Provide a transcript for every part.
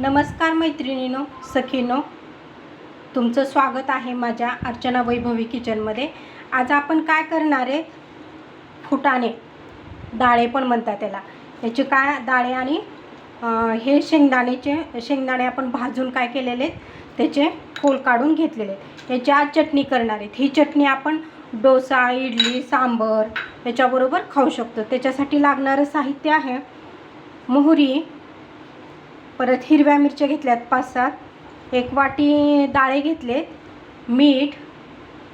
नमस्कार मैत्रिणीनो सखीनो. तुमचं स्वागत आहे माझ्या अर्चना वैभवी किचनमध्ये आज आपण काय करणार आहे? फुटाणे. डाळे पण म्हणतात त्याला. याचे काय डाळे आणि हे शेंगदाण्याचे शेंगदाणे आपण भाजून काय केलेले आहेत? त्याचे फोल काढून घेतलेले आहेत. याची आज चटणी करणार आहेत. ही चटणी आपण डोसा इडली सांबर याच्याबरोबर खाऊ शकतो. त्याच्यासाठी लागणारं साहित्य आहे मोहरी परत हिरव्या मिरच्या घेतल्यात पाच सात. एक वाटी डाळे घेतलेत मीठ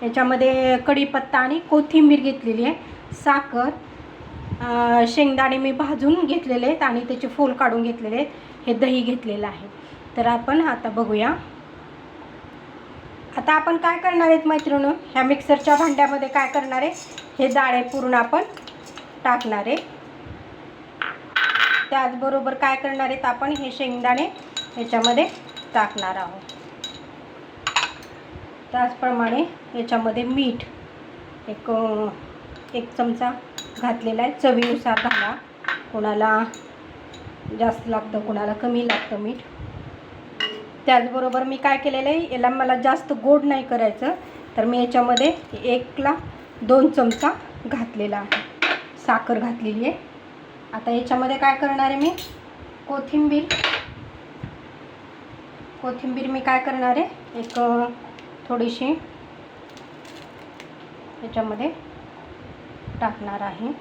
याच्यामध्ये कढीपत्ता आणि कोथिंबीर घेतलेली आहे साखर शेंगदाणे मी भाजून घेतलेले आहेत आणि त्याचे फोल काढून घेतलेले आहेत हे दही घेतलेलं आहे. तर आपण आता बघूया. आता आपण काय करणार आहेत मैत्रिणी ह्या मिक्सरच्या भांड्यामध्ये काय करणार आहे? हे डाळे पूर्ण आपण टाकणार आहे. त्याचबरोबर काय करणार आहेत आपण? हे शेंगदाणे याच्यामध्ये टाकणार आहोत. त्याचप्रमाणे याच्यामध्ये मीठ एक एक चमचा घातलेला आहे. चवीनुसार घाला. कोणाला जास्त लागतं कोणाला कमी लागतं मीठ. त्याचबरोबर मी काय केलेलं आहे? याला मला जास्त गोड नाही करायचं. तर मी याच्यामध्ये एकला दोन चमचा घातलेला आहे. साखर घातलेली आहे. आता याच्यामध्ये काय करणार आहे मी? कोथिंबीर. कोथिंबीर मी काय करणार आहे? एक थोडीशी याच्यामध्ये टाकणार आहे.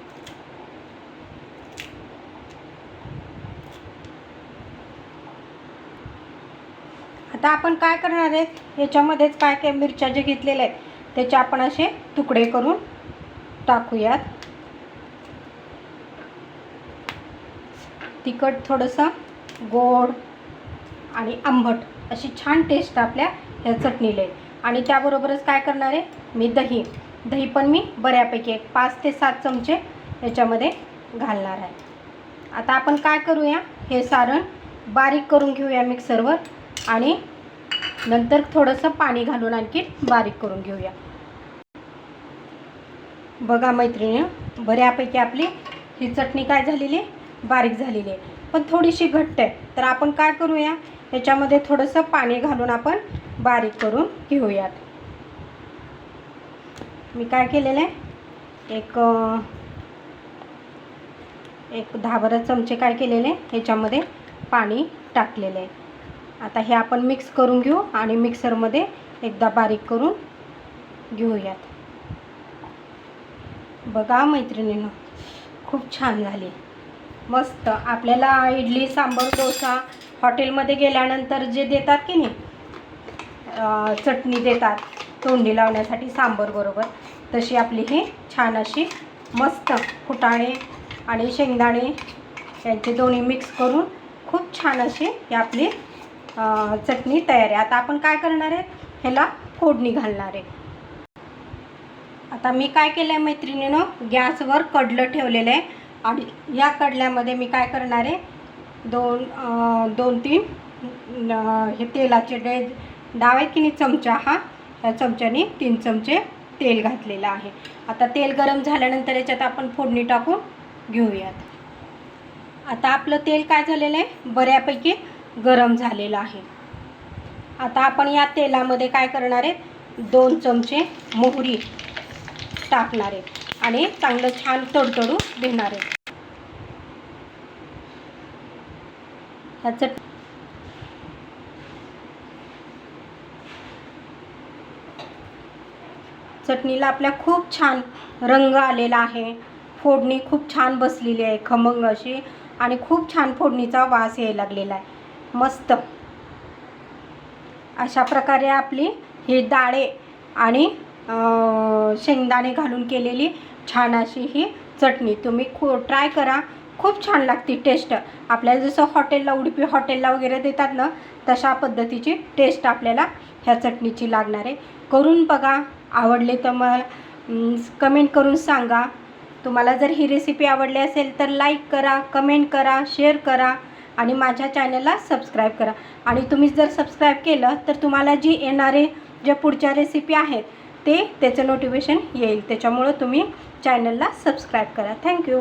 आता आपण काय करणार आहेत याच्यामध्येच काय काय मिरच्या जे घेतलेल्या आहेत त्याचे आपण असे तुकडे करून टाकूयात. तिखट थोडंसं गोड आणि आंबट अशी छान टेस्ट आपल्या ह्या चटणीला येईल आणि त्याबरोबरच काय करणार आहे? मी दही. दही पण मी बऱ्यापैकी एक पाच ते सात चमचे याच्यामध्ये घालणार आहे. आता आपण काय करूया? हे सारण बारीक करून घेऊया मिक्सरवर आणि नंतर थोडंसं पाणी घालून आणखी बारीक करून घेऊया. बघा मैत्रिणी बऱ्यापैकी आपली ही चटणी काय झालेली बारीक झालेली आहे. पण थोडीशी घट्ट आहे. तर आपण काय करूया? याच्यामध्ये थोडंसं पाणी घालून आपण बारीक करून घेऊयात. मी काय केलेलं आहे? एक एक दहा बारा चमचे काय केलेले? ह्याच्यामध्ये पाणी टाकलेलं आहे. आता हे आपण मिक्स करून घेऊ आणि मिक्सरमध्ये एकदा बारीक करून घेऊयात. बघा मैत्रिणीनं खूप छान झाली. मस्त. आपल्याला इडली सांबार डोसा हॉटेलमध्ये गेल्यानंतर जे देतात की नाही चटणी देतात तोंडी लावण्यासाठी सांबर बरोबर तशी आपली ही छान अशी मस्त फुटाणे आणि शेंगदाणे यांचे दोन्ही मिक्स करून खूप छान अशी ही आपली चटणी तयार आहे. आता आपण काय करणार आहे ह्याला फोडणी घालणार आहे. आता मी काय केलं आहे मैत्रिणीनं? गॅसवर कडलं ठेवलेलं आहे. आणि या कडल्यामध्ये मी काय करणार आहे? दोन दोन तीन हे तेलाचे डे डाव आहे की नाही चमचा? हा या चमच्याने तीन चमचे तेल घातलेलं आहे. आता तेल गरम झाल्यानंतर याच्यात आपण फोडणी टाकून घेऊयात. आता आपलं तेल काय झालेलं आहे? बऱ्यापैकी गरम झालेलं आहे. आता आपण या तेलामध्ये काय करणार आहे? दोन चमचे मोहरी टाकणार आहे. आणि चांगलं छान तडतडू देणार आहे ह्याचं चटणीला आपल्या खूप छान रंग आलेला आहे. फोडणी खूप छान बसलेली आहे खमंग अशी. आणि खूप छान फोडणीचा वास यायला लागलेला आहे. मस्त. अशा प्रकारे आपली ही डाळे आणि शेंगदाणे घालून केलेली छान अशी ही चटणी. तुम्ही खो ट्राय करा. खूप छान लागते टेस्ट. आपल्याला जसं हॉटेलला उडपी हॉटेलला वगैरे देतात ना तशा पद्धतीची टेस्ट आपल्याला ह्या चटणीची लागणार आहे. करून बघा. आवडले तर मग कमेंट करून सांगा. तुम्हाला जर ही रेसिपी आवडली असेल तर लाईक करा कमेंट करा शेअर करा आणि माझ्या चॅनलला सबस्क्राईब करा. आणि तुम्ही जर सबस्क्राईब केलं तर तुम्हाला जी येणारे ज्या पुढच्या रेसिपी आहेत ते त्याचं नोटिफिकेशन येईल. त्याच्यामुळं तुम्ही चॅनलला सबस्क्राईब करा. थँक्यू